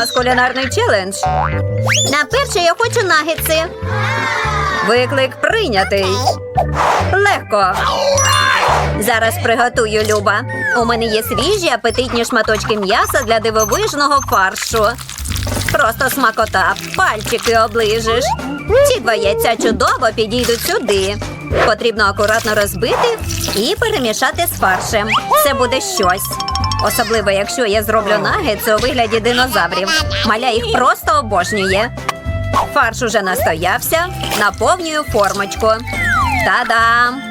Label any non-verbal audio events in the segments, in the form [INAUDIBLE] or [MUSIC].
нас кулінарний челендж. На перше я хочу нагетси. Виклик прийнятий. Легко. Зараз приготую Люба. У мене є свіжі апетитні шматочки м'яса для дивовижного фаршу. Просто смакота, пальчики оближиш. Ці два яйця чудово підійдуть сюди. Потрібно акуратно розбити і перемішати з фаршем. Це буде щось. Особливо, якщо я зроблю нагетси у вигляді динозаврів. Маля їх просто обожнює. Фарш уже настоявся, наповнюю формочку. Та-дам!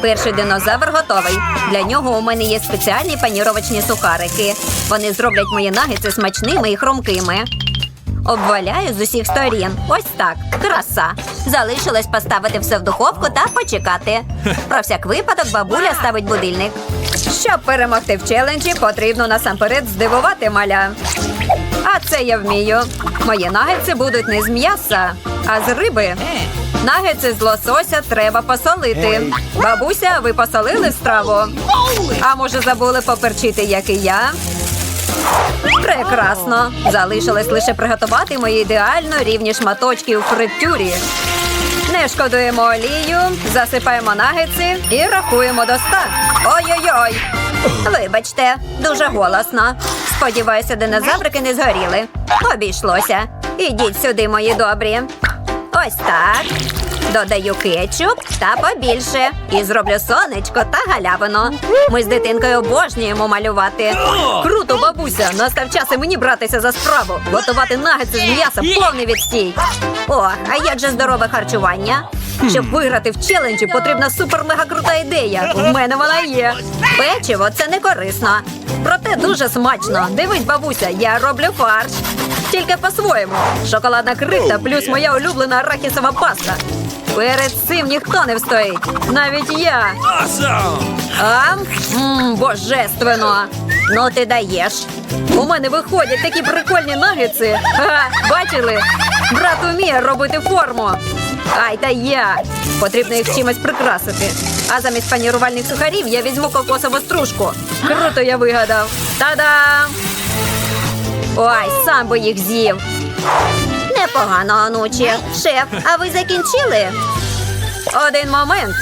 Перший динозавр готовий. Для нього у мене є спеціальні паніровочні сухарики. Вони зроблять мої нагетси смачними і хрумкими. Обваляю з усіх сторін. Ось так. Краса. Залишилось поставити все в духовку та почекати. [LAUGHS] Про всяк випадок бабуля ставить будильник. Щоб перемогти в челенджі, потрібно насамперед здивувати маля. А це я вмію. Мої нагетси будуть не з м'яса, а з риби. Нагетси з лосося треба посолити. Бабуся, ви посолили страву? А може забули поперчити, як і я? Прекрасно. Залишилось лише приготувати мої ідеально рівні шматочки у фритюрі. Не шкодуємо олію, засипаємо нагиці і рахуємо до ста. Ой-ой-ой. Вибачте, дуже голосно. Сподіваюся, динозаврики не згоріли. Обійшлося. Ідіть сюди, мої добрі. Ось так. Додаю кетчуп та побільше. І зроблю сонечко та галявину. Ми з дитинкою обожнюємо малювати. Круто, бабуся! Настав час і мені братися за справу. Готувати нагетси з м'яса повний відстій. О, а як же здорове харчування? Щоб виграти в челенджі, потрібна супер-мега крута ідея. В мене вона є. Печиво це не корисно. Проте дуже смачно. Дивись, бабуся, я роблю фарш. Тільки по-своєму. Шоколадна крихта плюс моя улюблена арахісова паста. Перед цим ніхто не встоїть. Навіть я. А? Мм, божественно. Ну ти даєш. У мене виходять такі прикольні нагетси. Бачили? Брат уміє робити форму. Ай, та я. Потрібно їх чимось прикрасити. А замість панірувальних сухарів я візьму кокосову стружку. Круто я вигадав. Та-дам! Ой, сам би їх з'їв. Непогано, онуче. Шеф, а ви закінчили? Один момент.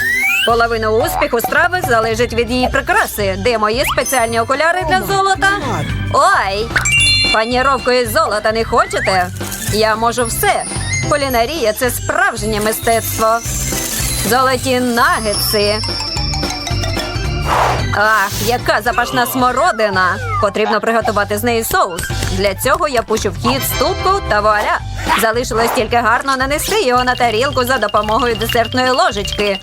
Половина успіху страви залежить від її прикраси. Де мої спеціальні окуляри для золота? Ой! Паніровку із золота не хочете? Я можу все. Кулінарія це справжнє мистецтво. Золоті нагетси. Ах, яка запашна смородина! Потрібно приготувати з неї соус. Для цього я пущу в хід ступку та вуаля. Залишилось тільки гарно нанести його на тарілку за допомогою десертної ложечки.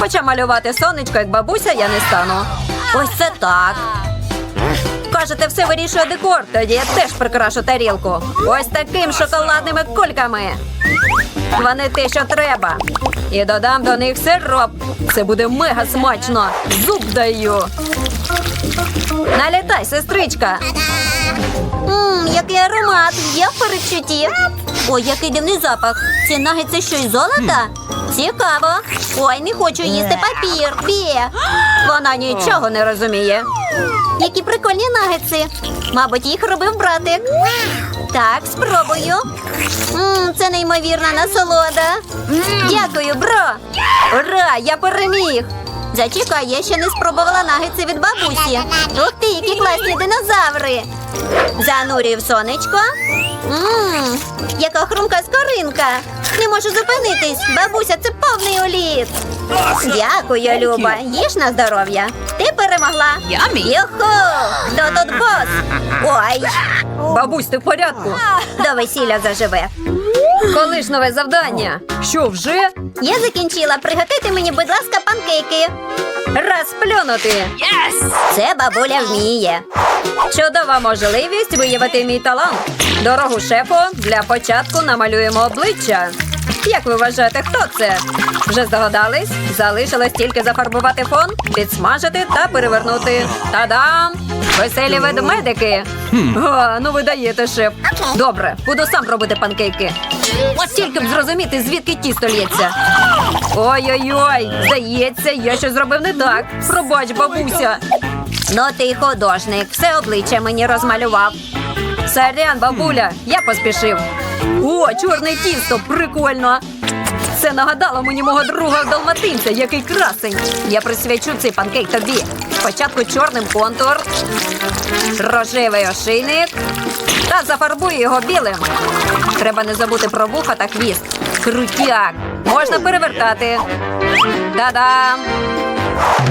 Хоча малювати сонечко, як бабуся, я не стану. Ось це так. Кажете, все вирішує декор, тоді я теж прикрашу тарілку. Ось таким шоколадними кульками. Вони те, що треба. І додам до них сироп. Це буде мега смачно. Зуб даю. Налітай, сестричка. Ммм, який аромат. Я в передчутті. Ой, який дивний запах. Ці нагетси що із золота? Цікаво. Ой, не хочу їсти папір. Бє. Вона нічого не розуміє. Які прикольні нагетси. Мабуть, їх робив братик. Так, спробую. Мм, це неймовірна насолода. Дякую, бро. Ура, я переміг. Зачекай, я ще не спробувала нагетси від бабусі. Ух ти, які класні динозаври. Занурюю в сонечко. Мм, яка хрумка скоринка. Не можу зупинитись. Бабуся, це повний уліт. Дякую, Люба. Їж на здоров'я. Ти перемогла. Юху! Хто тут бос? Ой. Бабусь, ти в порядку? До весілля заживе. Коли ж нове завдання? Що вже? Я закінчила. Приготуйте мені, будь ласка, панкейки. Раз плюнути. Це бабуля вміє. Чудова можливість виявити мій талант. Дорогу шефу для початку намалюємо обличчя. Як ви вважаєте, хто це? Вже здогадались? Залишилось тільки зафарбувати фон, підсмажити та перевернути. Та-дам! Веселі ведмедики. О, ну ви даєте, шеф. Добре, буду сам робити панкейки. Тільки б зрозуміти, звідки тісто лється. Ой-ой-ой, здається, я щось зробив не так. Пробач, бабуся. Ну ти художник, все обличчя мені розмалював. Сорян, бабуля, я поспішив. О, чорне тісто, прикольно. Це нагадало мені мого друга далматинця, який красень. Я присвячу цей панкейк тобі. Спочатку чорним контур, рожевий ошийник та зафарбую його білим. Треба не забути про вуха та хвіст. Крутяк! Можна перевертати. Та-дам!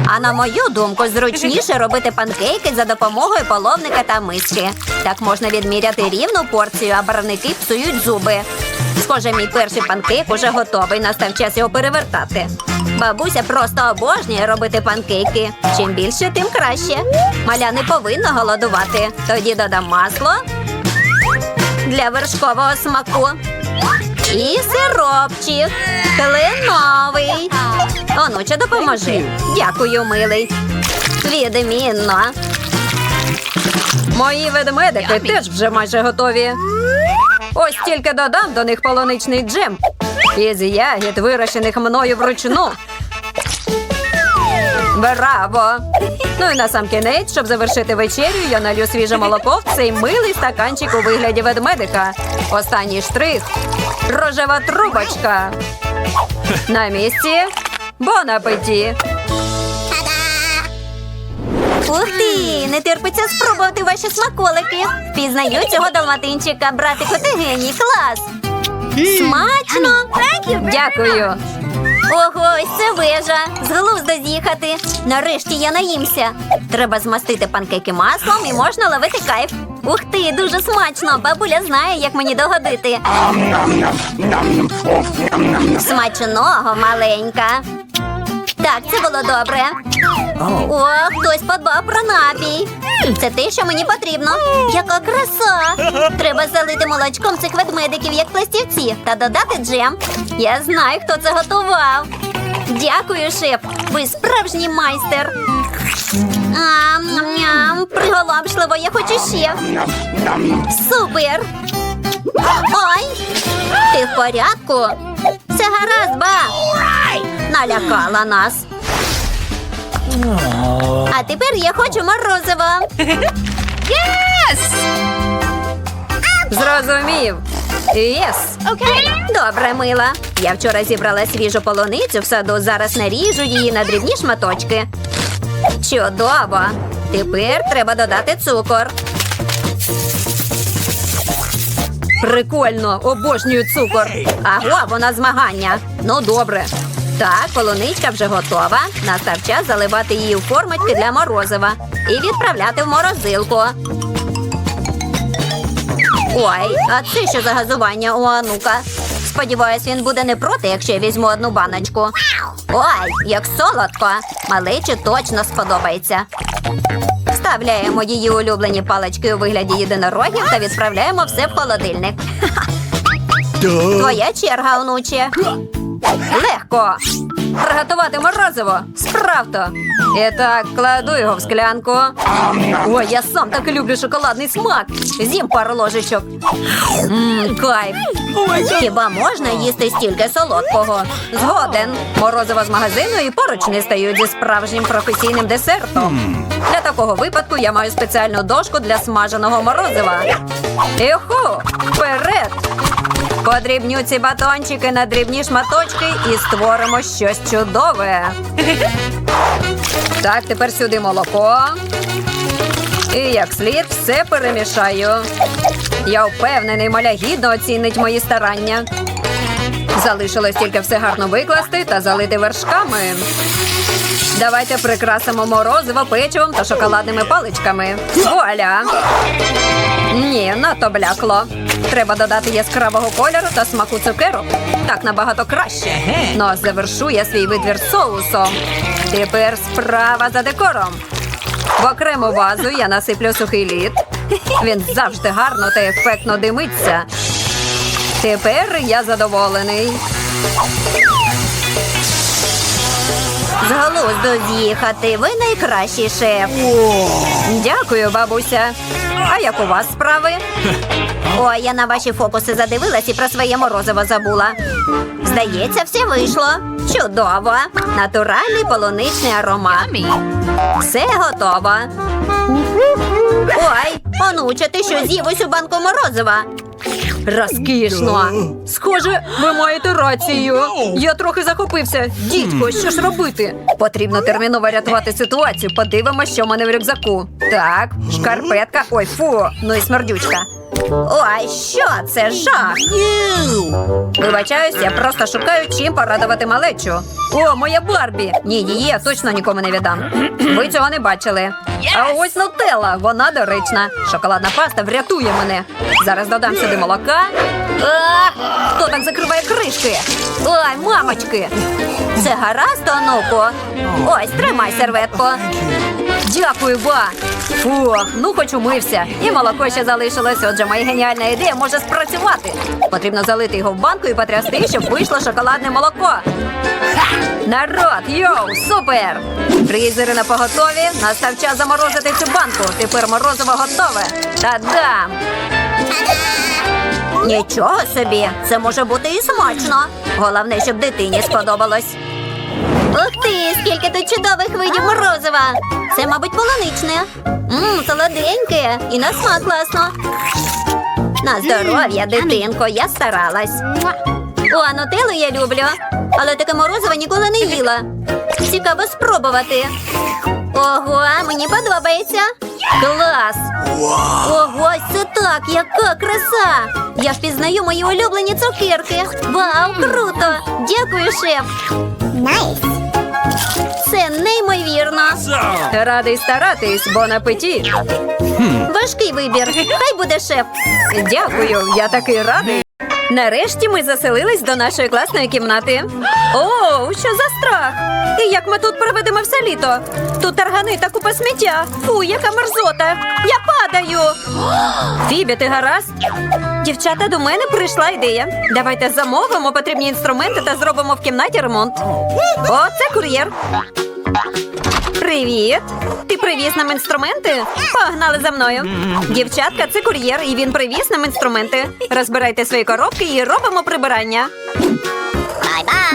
А на мою думку, зручніше робити панкейки за допомогою половника та миски. Так можна відміряти рівну порцію, а барвники псують зуби. Схоже, мій перший панкейк уже готовий. Настав час його перевертати. Бабуся просто обожнює робити панкейки. Чим більше, тим краще. Маля не повинна голодувати. Тоді додам масло для вершкового смаку. І сиропчик. Кленовий. Онуче, допоможи. Дякую, милий. Відмінно. Мої ведмедики теж вже майже готові. Ось тільки додам до них полоничний джем. Із ягід, вирощених мною вручну. Браво! Ну і на сам кінець, щоб завершити вечерю, я налью свіже молоко в цей милий стаканчик у вигляді ведмедика. Останній штрих. Рожева трубочка. На місці. Бон апеті. Ух ти! Не терпиться спробувати ваші смаколики. Впізнаю цього далматинчика, братику, ти геній, клас! Смачно! Дякую. Ого, ось це вежа! З глузду з'їхати. Нарешті я наїмся. Треба змастити панкейки маслом і можна ловити кайф. Ух ти, дуже смачно! Бабуля знає, як мені догодити. Смачного, маленька. Так, це було добре. О, хтось подбав про напій. Це те, що мені потрібно. Яка краса! [LAUGHS] Треба залити молочком цих ведмедиків, як пластівці, та додати джем. Я знаю, хто це готував. Дякую, шеф. Ви справжній майстер. Ам, ням, приголомшливо, я хочу ще. Супер. Ой, ти в порядку? Все гаразд, ба. Налякала нас. А тепер я хочу морозиво. [LAUGHS] Зрозумів. Єс. Добре, мила. Я вчора зібрала свіжу полуницю в саду, зараз наріжу її на дрібні шматочки. Чудово! Тепер треба додати цукор. Прикольно, обожнюю цукор. Аго, вона змагання. Ну, добре. Так, полуничка вже готова. Настав час заливати її у формочки для морозива і відправляти в морозилку. Ой, а це що за газування у Анука? Сподіваюсь, він буде не проти, якщо я візьму одну баночку. Ой, як солодко! Малечі точно сподобається. Вставляємо її улюблені палички у вигляді єдинорогів та відправляємо все в холодильник. [LAUGHS] Твоя черга, онуче. Легко. Приготувати морозиво. Справто. І так, кладу його в склянку. Ой, я сам так люблю шоколадний смак. З'їм пару ложечок. Мм, кайф. Хіба можна їсти стільки солодкого? Згоден. Морозиво з магазину і поруч не стають зі справжнім професійним десертом. Для такого випадку я маю спеціальну дошку для смаженого морозива. Іху! Вперед! Подрібню ці батончики на дрібні шматочки і створимо щось чудове. Так, тепер сюди молоко. І як слід все перемішаю. Я впевнений, маля гідно оцінить мої старання. Залишилось тільки все гарно викласти та залити вершками. Давайте прикрасимо морозиво печивом та шоколадними паличками. Вуаля! Ні, надто блякло. Треба додати яскравого кольору та смаку цукерок. Так набагато краще. Ну, а завершу я свій витвір соусом. Тепер справа за декором. В окрему вазу я насиплю сухий лід. Він завжди гарно та ефектно димиться. Тепер я задоволений. З глузду з'їхати. Ви найкращий шеф. Дякую, бабуся. А як у вас справи? Ой, я на ваші фокуси задивилась і про своє морозиво забула. Здається, все вийшло. Чудово! Натуральний полуничний аромат. Все готово. Ой, онуче, ти що з'їв усю банку морозива? Розкішно. Схоже, ви маєте рацію. Я трохи захопився. Дідько, що ж робити? Потрібно терміново рятувати ситуацію. Подивимося, що в мене в рюкзаку. Так, шкарпетка. Ой, фу, ну і смердючка. Ой, що це жах? Вибачаюсь, я просто шукаю, чим порадувати малечу. О, моя Барбі! Ні, її я точно нікому не віддам. Ви цього не бачили. А ось нутелла, вона доречна. Шоколадна паста врятує мене. Зараз додам сюди молока. А, хто так закриває кришки? Ой, мамочки! Це гаразд, онуку? Ось, тримай серветку. Дякую, ба. Фух, ну хоч умився. І молоко ще залишилось, отже, моя геніальна ідея може спрацювати. Потрібно залити його в банку і потрясти, щоб вийшло шоколадне молоко. Народ, йоу, супер! Фрізери на поготові. Настав час заморозити цю банку. Тепер морозиво готове. Та-дам! Нічого собі, це може бути і смачно. Головне, щоб дитині сподобалось. Ух ти, скільки тут чудових видів морозива. Це, мабуть, полуничне. Мм, солоденьке і на смак класно. На здоров'я, дитинко, я старалась. О, нутеллу я люблю, але таке морозиво ніколи не їла. Цікаво спробувати. Ого, мені подобається. Клас! Ого, це так, яка краса! Я впізнаю мої улюблені цукерки. Вау, круто! Дякую, шеф! Найс! Це неймовірно. Радий старатись, бон апеті. Важкий вибір. Хай буде шеф. Дякую, я такий радий. Нарешті ми заселились до нашої класної кімнати. О, що за страх! І як ми тут проведемо все літо? Тут таргани та купа сміття. Фу, яка мерзота! Я падаю. Фібі, ти гаразд? Дівчата, до мене прийшла ідея. Давайте замовимо потрібні інструменти та зробимо в кімнаті ремонт. О, це кур'єр. Привіт! Ти привіз нам інструменти? Погнали за мною. Дівчатка, це кур'єр, і він привіз нам інструменти. Розбирайте свої коробки і робимо прибирання.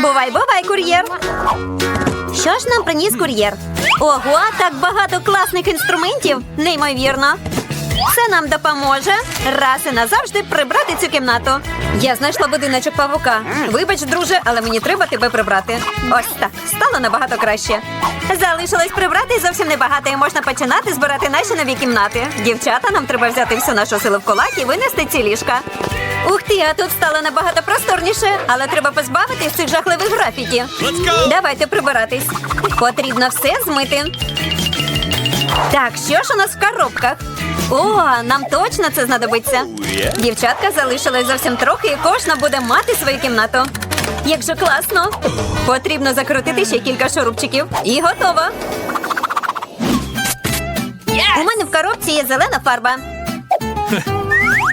Бувай, бувай, кур'єр. Що ж нам приніс кур'єр? Ого, так багато класних інструментів. Неймовірно. Це нам допоможе раз і назавжди прибрати цю кімнату. Я знайшла будиночок павука. Вибач, друже, але мені треба тебе прибрати. Ось так, стало набагато краще. Залишилось прибрати зовсім небагато, і можна починати збирати наші нові кімнати. Дівчата, нам треба взяти всю нашу силу в кулак і винести ці ліжка. Ух ти, а тут стало набагато просторніше, але треба позбавитись цих жахливих графіті. Давайте прибиратись. Потрібно все змити. Так, що ж у нас в коробках? О, нам точно це знадобиться. Дівчатка залишилось зовсім трохи, і кожна буде мати свою кімнату. Як же класно! Потрібно закрутити ще кілька шурупчиків. І готово. У мене в коробці є зелена фарба.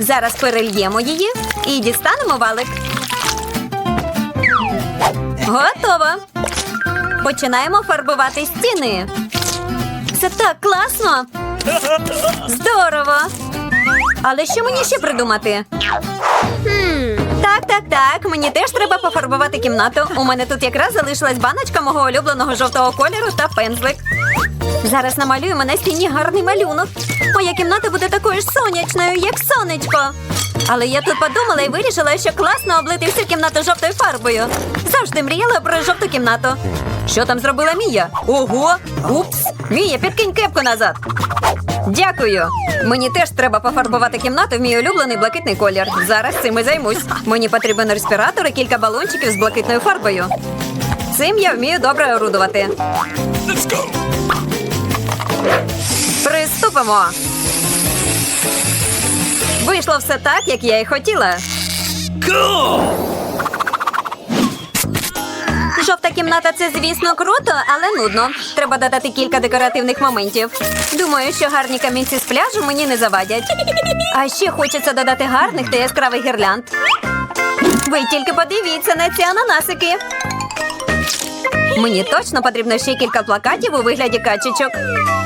Зараз перельємо її і дістанемо валик. Готово. Починаємо фарбувати стіни. Це так класно. Здорово. Але що мені ще придумати? Так, так, так. Мені теж треба пофарбувати кімнату. У мене тут якраз залишилась баночка мого улюбленого жовтого кольору та пензлик. Зараз намалюємо на стіні гарний малюнок. Моя кімната буде такою ж сонячною, як сонечко. Але я тут подумала і вирішила, що класно облити всю кімнату жовтою фарбою. Завжди мріяла про жовту кімнату. Що там зробила Мія? Ого! Упс! Мія, підкинь кепку назад. Дякую. Мені теж треба пофарбувати кімнату в мій улюблений блакитний колір. Зараз цим і займусь. Мені потрібен респіратор і кілька балончиків з блакитною фарбою. Цим я вмію добре орудувати. Приступимо. Вийшло все так, як я і хотіла. Жовта кімната це, звісно, круто, але нудно. Треба додати кілька декоративних моментів. Думаю, що гарні камінці з пляжу мені не завадять. А ще хочеться додати гарних та яскравих гірлянд. Ви тільки подивіться на ці ананасики. Мені точно потрібно ще кілька плакатів у вигляді качечок.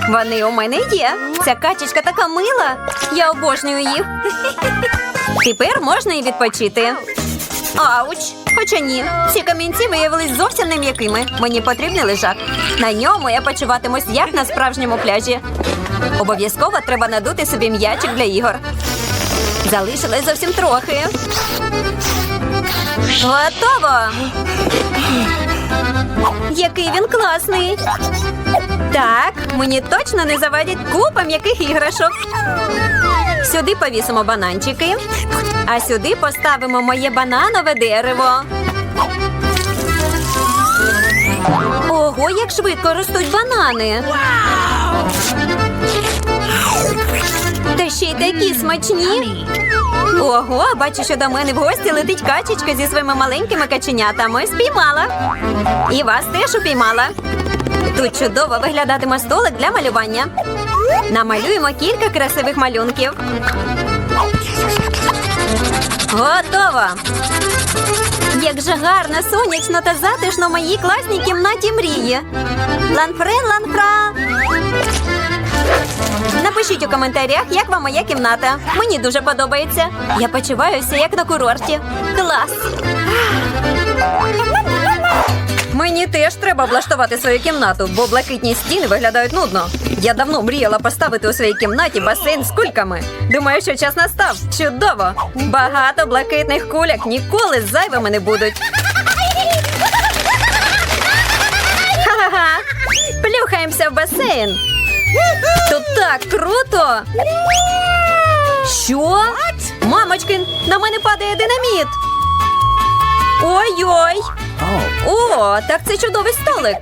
Вони у мене є. Ця качечка така мила. Я обожнюю їх. Тепер можна і відпочити. Ауч! Хоча ні, ці камінці виявились зовсім не м'якими. Мені потрібний лежак. На ньому я почуватимусь як на справжньому пляжі. Обов'язково треба надути собі м'ячик для ігор. Залишилось зовсім трохи. Готово! Який він класний! Так, мені точно не завадять купа м'яких іграшок. Сюди повісимо бананчики, а сюди поставимо моє бананове дерево. Ого, як швидко ростуть банани. Та ще й такі смачні. Ого, бачу, що до мене в гості летить качечка зі своїми маленькими каченятами. Спіймала. І вас теж упіймала. Тут чудово виглядатиме столик для малювання. Намалюємо кілька красивих малюнків. Готово! Як же гарно, сонячно та затишно в моїй класній кімнаті мрії. Ланфрен, ланфра. Напишіть у коментарях, як вам моя кімната. Мені дуже подобається. Я почуваюся як на курорті. Клас! Мені теж треба облаштувати свою кімнату, бо блакитні стіни виглядають нудно. Я давно мріяла поставити у своїй кімнаті басейн з кульками. Думаю, що час настав. Чудово! Багато блакитних куляк ніколи зайвими не будуть. Плюхаємося в басейн. Тут так круто! Що? Мамочки, на мене падає динаміт. Ой-ой! О, так це чудовий столик.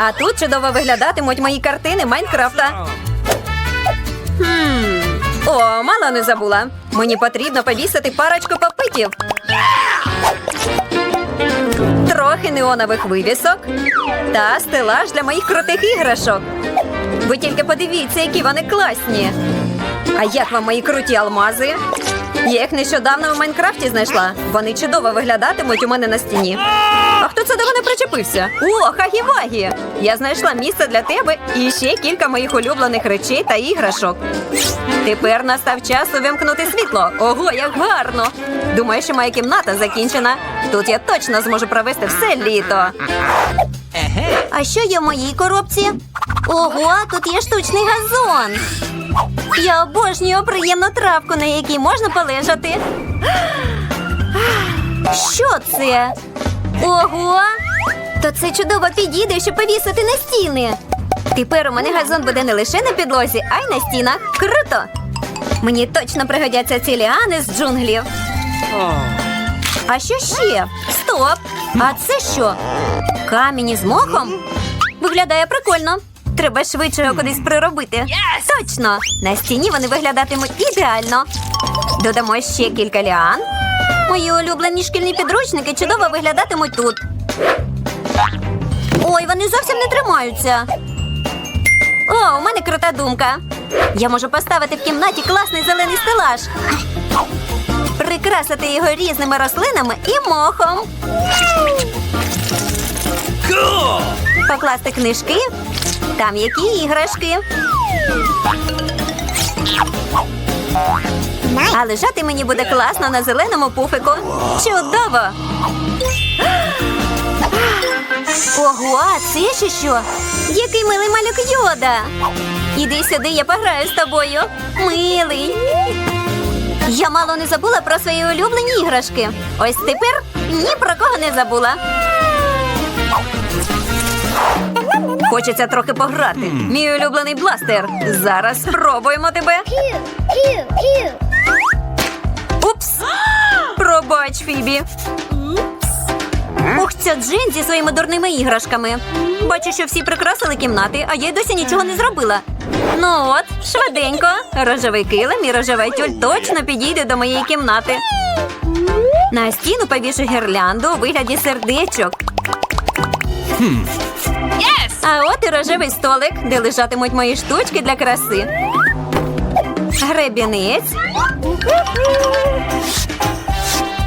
А тут чудово виглядатимуть мої картини Майнкрафта. О, мало не забула. Мені потрібно повісити парочку попитів. Трохи неонових вивісок та стелаж для моїх крутих іграшок. Ви тільки подивіться, які вони класні. А як вам мої круті алмази? Я їх нещодавно в Майнкрафті знайшла. Вони чудово виглядатимуть у мене на стіні. А хто це до мене причепився? О, хагі-вагі! Я знайшла місце для тебе і ще кілька моїх улюблених речей та іграшок. Тепер настав час увімкнути світло. Ого, як гарно! Думаю, що моя кімната закінчена. Тут я точно зможу провести все літо. А що є в моїй коробці? Ого, тут є штучний газон. Я обожнюю приємну травку, на якій можна полежати. Що це? Ого! То це чудово підійде, щоб повісити на стіни. Тепер у мене газон буде не лише на підлозі, а й на стінах. Круто! Мені точно пригодяться ці ліани з джунглів. А що ще? Стоп! А це що? Камінь із мохом? Виглядає прикольно. Треба швидше його кудись приробити. Точно! На стіні вони виглядатимуть ідеально. Додамо ще кілька ліан. Мої улюблені шкільні підручники чудово виглядатимуть тут. Ой, вони зовсім не тримаються. О, у мене крута думка. Я можу поставити в кімнаті класний зелений стелаж. Прикрасити його різними рослинами і мохом. Покласти книжки. Там які іграшки. А лежати мені буде класно на зеленому пуфику. Чудово! Ого, а це ще що? Який милий малюк йода. Іди сюди, я пограю з тобою. Милий. Я мало не забула про свої улюблені іграшки. Ось тепер ні про кого не забула. Хочеться трохи пограти. Мій улюблений бластер. Зараз спробуємо тебе. Упс! Пробач, Фібі. Ух, ця Джин зі своїми дурними іграшками. Бачу, що всі прикрасили кімнати, а я й досі нічого не зробила. Ну от, швиденько. Рожевий килим і рожевий тюль точно підійде до моєї кімнати. На стіну повішу гірлянду у вигляді сердечок. А от і рожевий столик, де лежатимуть мої штучки для краси. Гребінець.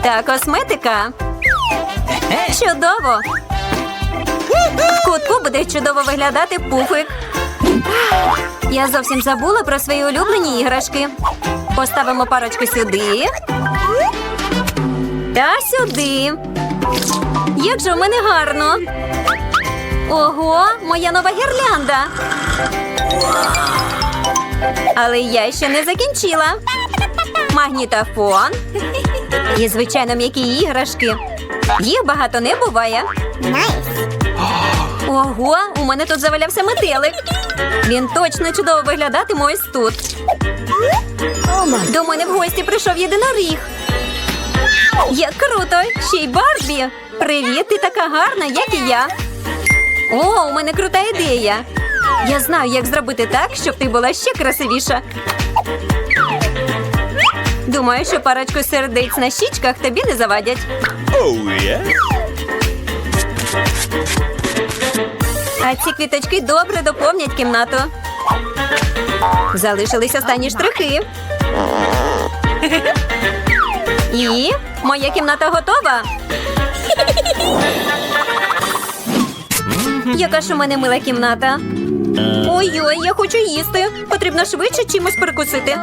Та косметика. Чудово! В кутку буде чудово виглядати пуфик. Я зовсім забула про свої улюблені іграшки. Поставимо парочку сюди. Та сюди. Як же в мене гарно. Ого, моя нова гірлянда. Але я ще не закінчила. Магнітофон. І, звичайно, м'які іграшки. Їх багато не буває. Ого, у мене тут завалявся метелик. Він точно чудово виглядатиме ось тут. До мене в гості прийшов єдиноріг. Як круто! Ще й Барбі! Привіт, ти така гарна, як і я. О, у мене крута ідея. Я знаю, як зробити так, щоб ти була ще красивіша. Думаю, що парочку сердець на щічках тобі не завадять. Oh, yeah? А ці квіточки добре доповнять кімнату. Залишились останні штрихи. І моя кімната готова. Яка ж у мене мила кімната. Ой-ой, я хочу їсти. Потрібно швидше чимось перекусити.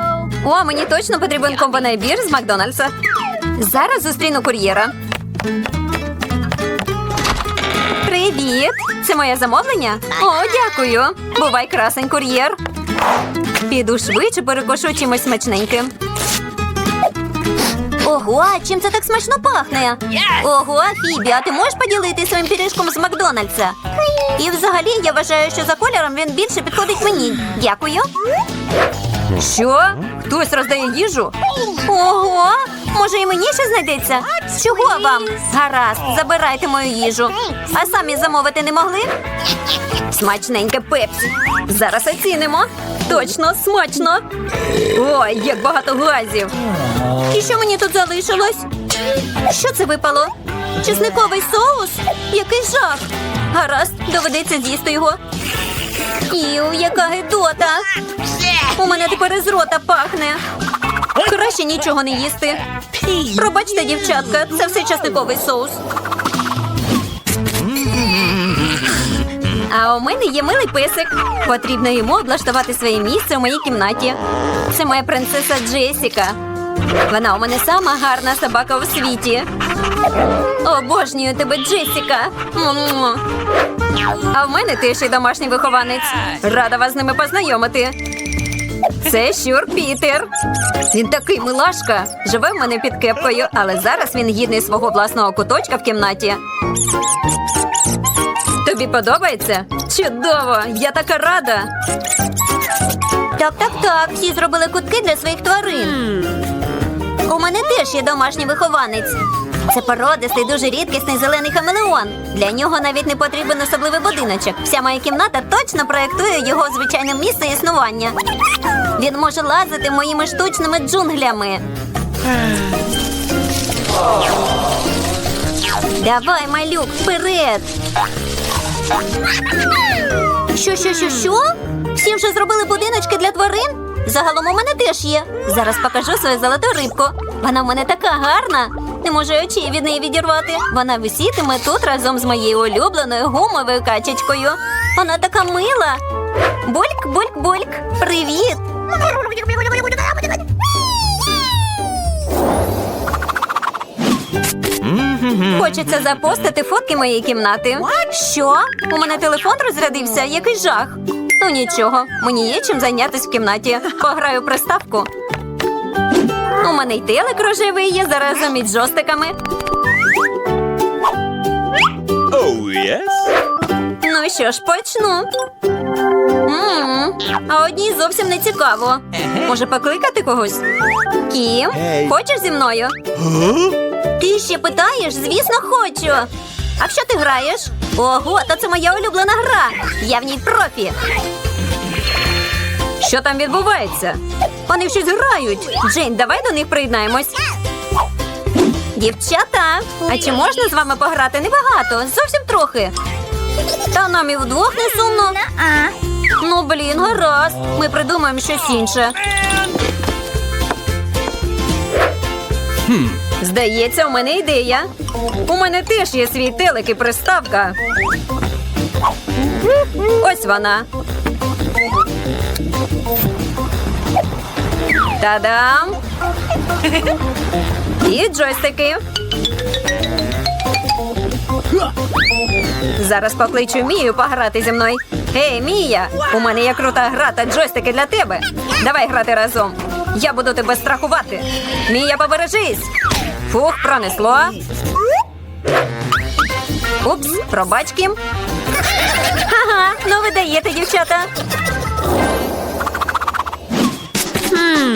О, мені точно потрібен комбонайбір з Макдональдса. Зараз зустріну кур'єра. Привіт! Це моє замовлення? О, дякую. Бувай красень кур'єр. Піду швидше перекошу чимось смачненьким. Ого, чим це так смачно пахне? Ого, Фібі, а ти можеш поділитися своїм пиріжком з Макдональдса? І взагалі я вважаю, що за кольором він більше підходить мені. Дякую. Що? Хтось роздає їжу? Ого! Може, і мені ще знайдеться? Чого вам? Гаразд, забирайте мою їжу. А самі замовити не могли? Смачненьке пепсі. Зараз оцінимо. Точно, смачно. Ой, як багато газів. І що мені тут залишилось? Що це випало? Чесниковий соус? Який жах. Гаразд, доведеться з'їсти його. Іу, яка гидота. У мене тепер із рота пахне. Краще нічого не їсти. Пробачте, дівчатка, це все часниковий соус. А у мене є милий песик. Потрібно йому облаштувати своє місце у моїй кімнаті. Це моя принцеса Джесіка. Вона у мене сама гарна собака у світі. Обожнюю тебе, Джесіка. Му-му. А в мене теж і домашній вихованець. Рада вас з ними познайомити. Це щур Пітер. Він такий милашка. Живе в мене під кепкою, але зараз він гідний свого власного куточка в кімнаті. Тобі подобається? Чудово! Я така рада. Так, так, так. Всі зробили кутки для своїх тварин. У мене теж є домашній вихованець. Це породистий, дуже рідкісний зелений хамелеон. Для нього навіть не потрібен особливий будиночок. Вся моя кімната точно проєктує його звичайне місце існування. Він може лазити моїми штучними джунглями. Давай, малюк, вперед! Що, що, що, що? Всі вже зробили будиночки для тварин? Загалом у мене теж є. Зараз покажу свою золоту рибку. Вона в мене така гарна. Не можу очей від неї відірвати. Вона висітиме тут разом з моєю улюбленою гумовою качечкою. Вона така мила. Бульк, бульк, бульк. Привіт. Хочеться запостити фотки моєї кімнати. Що? У мене телефон розрядився, який жах. Ну нічого, мені є чим зайнятися в кімнаті. Пограю приставку. У мене й телек рожевий є заразом із джостиками. Oh, yes? Ну що ж, почну. м А одній зовсім не цікаво. Може покликати когось? Кім, хочеш зі мною? Ти ще питаєш? Звісно, хочу. А в що ти граєш? Ого, то це моя улюблена гра. Я в ній профі. Що там відбувається? Вони щось грають. Джейн, давай до них приєднаємось. Дівчата, а чи можна з вами пограти небагато? Зовсім трохи. Та нам і вдвох не сумно. Ну, блін, гаразд. Ми придумаємо щось інше. Здається, у мене ідея. У мене теж є свій телек і приставка. Ось вона. Та-дам! І джойстики. Зараз покличу Мію пограти зі мною. Ей, Мія! У мене є крута гра та джойстики для тебе. Давай грати разом. Я буду тебе страхувати. Мія, побережись! Фух, пронесло. Упс, пробачки. Ага, ну ви даєте, дівчата.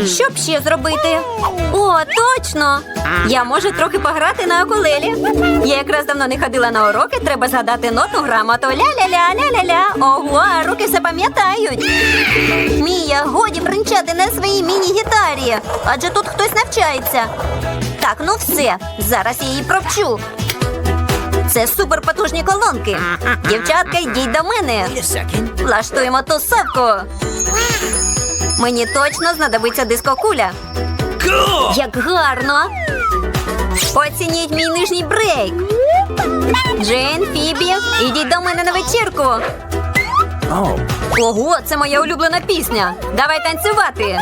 Що б ще зробити? О, точно! Я можу трохи пограти на окулелі. Я якраз давно не ходила на уроки, треба згадати нотну грамоту. Ля-ля-ля, ля-ля-ля. Ого, руки все пам'ятають. Мія, годі бринчати на своїй міні-гітарі. Адже тут хтось навчається. Так, ну все. Зараз я її провчу. Це суперпотужні колонки. Дівчатка, йдіть до мене. Влаштуємо тусовку. Мені точно знадобиться дискокуля. Як гарно! Оцініть мій нижній брейк. Джейн, Фібі, ідіть до мене на вечірку. Ого, це моя улюблена пісня. Давай танцювати.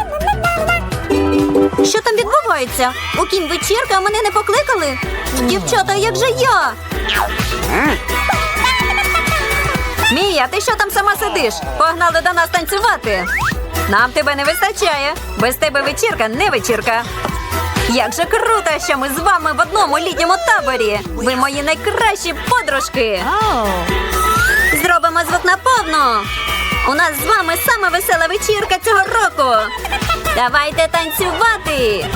Що там відбувається? У кінь вечірка, а мене не покликали. Дівчата, як же я? Мія, ти що там сама сидиш? Погнали до нас танцювати. Нам тебе не вистачає. Без тебе вечірка не вечірка. Як же круто, що ми з вами в одному літньому таборі. Ви мої найкращі подружки. Зробимо звук наповну. У нас з вами саме весела вечірка цього року. Давайте танцювати.